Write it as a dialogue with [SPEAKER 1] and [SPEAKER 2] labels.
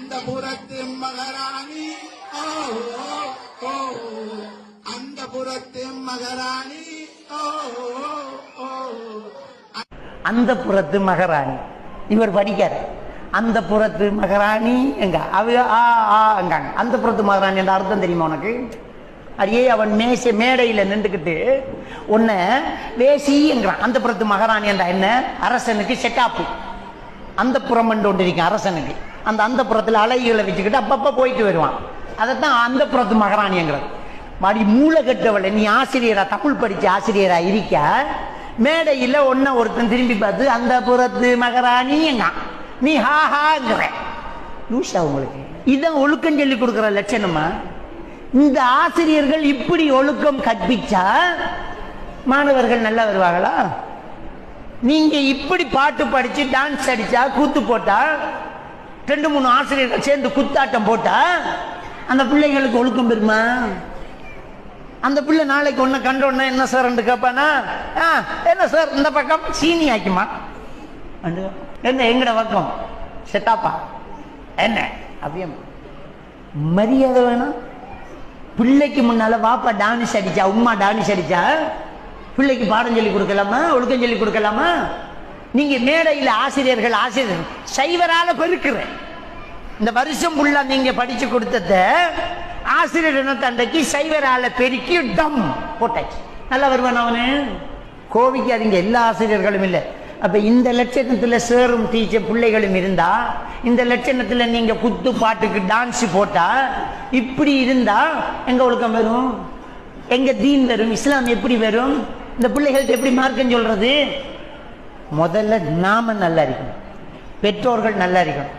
[SPEAKER 1] அந்த புறத்து மகாராணி. ஓ ஓ, அந்த புறத்து மகாராணி. ஓ ஓ,
[SPEAKER 2] அந்த புறத்து மகாராணி. இவர் படிக்கார் அந்த புறத்து மகாராணி எங்க? அவ ஆ ஆ அங்காங்க. அந்த புறத்து மகாராணி என்ற அர்த்தம் தெரியுமா உனக்கு? அடியே அவன் மேசை மேடையில் நின்றுக்கிட்டு உன்னை வேசிங்கிறான் அந்த புறத்து மகாராணி என்றா என்ன? அரசனுக்கு செட்டாப்பு. அந்த புறம் ஒன்று இருக்கும் அரசனுக்கு. அந்த அந்த புறத்தில் அழகிகளை வச்சுக்கிட்டு அப்பப்போ போயிட்டு வருவான். அதைத்தான் அந்த புறத்து மகாராணிங்கிறது. மடி மூளை கட்டவளை நீ ஆசிரியரா தமிழ் படித்த ஆசிரியரா இருக்க மேடையில் ஒன்ன ஒருத்தன் திரும்பி பார்த்து அந்த புறத்து மகாராணி நீ ஹா ஹாங்கிற. லூஷா உங்களுக்கு. இதான் ஒழுக்கம் சொல்லி கொடுக்குற லட்சணமா. இந்த ஆசிரியர்கள் இப்படி ஒழுக்கம் கற்பிச்சா மாணவர்கள் நல்லா வருவாங்களா? நீங்க இப்படி பாட்டு படிச்சு டான்ஸ் அடிச்சா கூத்து போட்டா ரெண்டு மூணு ஆசிரியர்கள் சேர்ந்து குத்தாட்டம் போட்டா அந்த பிள்ளைங்களுக்கு ஒழுக்கம் பெருமா அந்த பிள்ளை நாளைக்கு ஒன்று கண்டோன்னா என்ன சார் கேட்பானா? ஆ என்ன சார் இந்த பக்கம் சீனி ஆக்கிமா என்ன எங்கட பக்கம்? செட்டாப்பா. என்ன? அப்படியே மரியாதை வேணும் பிள்ளைக்கு முன்னால வாப்பா டான்ஸ் அடிச்சா உம்மா டான்ஸ் அடிச்சா பிள்ளைக்கு பாடம் சொல்லி கொடுக்கலாமா ஒழுக்கம் சொல்லி கொடுக்கலாமா? நீங்க மேடையில் ஆசிரியர்கள் ஆசிரியர் சைவரால பெருக்கிறேன். இந்த வருஷம் ஃபுல்லா நீங்க படிச்சு கொடுத்தத ஆசிரியர் இனத்தண்டைக்கு சைவரால பெருக்கி டம் போட்டாச்சு. நல்லா வருவான் அவனு. கோவிக்காதீங்க எல்லா ஆசிரியர்களும் இல்லை. அப்ப இந்த லட்சணத்துல சேரும் டீச்சர் பிள்ளைகளும் இருந்தா இந்த லட்சணத்துல நீங்க குத்து பாட்டுக்கு டான்ஸ் போட்டா இப்படி இருந்தா எங்க ஒழுக்கம் வரும்? எங்க தீன் வரும்? இஸ்லாம் எப்படி வரும்? இந்த பிள்ளைகள்கிட்ட எப்படி மார்க்கம் சொல்றது? முதல்ல நாம நல்லா இருக்கணும் பெற்றோர்கள் நல்லா இருக்கணும்